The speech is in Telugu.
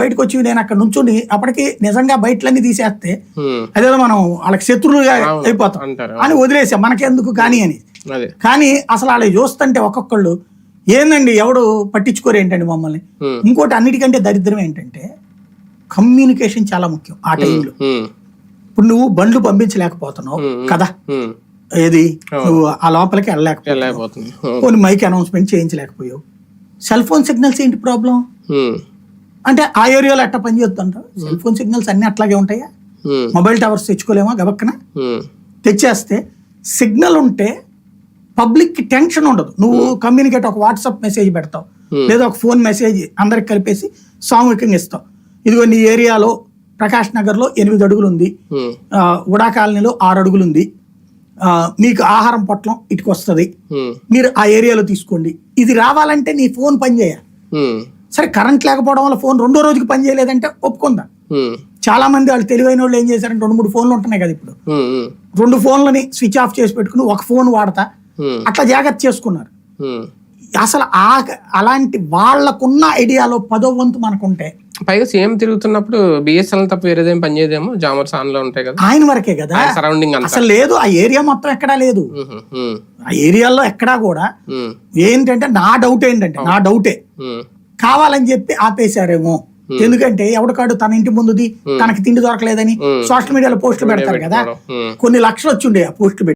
బయటకు వచ్చి నేను అక్కడ నుంచుని అప్పటికి నిజంగా బయటలన్నీ తీసేస్తే అదేదో మనం వాళ్ళకి శత్రువులుగా అయిపోతాం. అని వదిలేసాం. మనకెందుకు కానీ అని. కానీ అసలు వాళ్ళు చూస్తుంటే ఒక్కొక్కళ్ళు ఏందండి ఎవడు పట్టించుకోరు ఏంటండి మమ్మల్ని? ఇంకోటి అన్నిటికంటే దరిద్రం ఏంటంటే కమ్యూనికేషన్ చాలా ముఖ్యం ఆ టైంలో. ఇప్పుడు నువ్వు బండ్లు పంపించలేకపోతున్నావు. కదా? ఏది? నువ్వు ఆ లోపలికి ఉమ్, కొన్ని మైక్ అనౌన్స్మెంట్ చేయించలేకపోయావు. సెల్ ఫోన్ సిగ్నల్స్ ఏంటి ప్రాబ్లం? అంటే ఆ ఏరియాలో ఎట్లా పనిచేస్తుంట సెల్ ఫోన్ సిగ్నల్స్ అన్ని అట్లాగే ఉంటాయా? మొబైల్ టవర్స్ తెచ్చుకోలేమా గబక్కన? ఉమ్, తెచ్చేస్తే సిగ్నల్ ఉంటే పబ్లిక్కి టెన్షన్ ఉండదు. నువ్వు కమ్యూనికేట్ ఒక వాట్సాప్ మెసేజ్ పెడతావు. Hmm. లేదా ఒక ఫోన్ మెసేజ్ అందరికి కలిపేసి సామూహికంగా ఇస్తావు ఇదిగో నీ ఏరియాలో ప్రకాష్ నగర్లో ఎనిమిది అడుగులు ఉంది ఉడా కాలనీలో ఆరు అడుగులు ఉంది మీకు ఆహారం పొట్లం ఇటుకు వస్తుంది ఉమ్, మీరు ఆ ఏరియాలో తీసుకోండి. ఇది రావాలంటే నీ ఫోన్ పనిచేయాలి సరే కరెంట్ లేకపోవడం వల్ల ఫోన్ రెండో రోజుకి పనిచేయలేదంటే ఒప్పుకుందా? ఉమ్, చాలా మంది వాళ్ళు తెలివైన వాళ్ళు ఏం చేశారంటే రెండు మూడు ఫోన్లు ఉంటున్నాయి కదా ఇప్పుడు. రెండు ఫోన్లని స్విచ్ ఆఫ్ చేసి పెట్టుకుని ఒక ఫోన్ వాడతా. అట్లా జాగ్రత్త చేసుకున్నారు. అసలు ఆ అలాంటి వాళ్ళకున్న ఐడియాలో పదో వంతు మనకుంటే పైగా సీఎం తిరుగుతున్నప్పుడు బిఎస్ఎల్ తప్ప వేరేదేం పనిచేయదేమో జామర్స్ ఆన్లో ఉంటాయి కదా. ఆయన వరకే కదా. సరౌండింగ్ అసలు లేదు ఆ ఏరియా మొత్తం ఎక్కడా లేదు. ఆ ఏరియాలో ఎక్కడా కూడా ఏంటంటే నా డౌట్ ఏంటంటే నా డౌటే కావాలని చెప్పి ఆపేశారేమో. ఎందుకంటే ఎవడికాడు తన ఇంటి ముందుది తనకి తిండి దొరకలేదని. సోషల్ మీడియాలో పోస్టులు పెడతారు కదా. కొన్ని లక్షలు వచ్చి ఉండే ఆ పోస్టులు పెట్టి.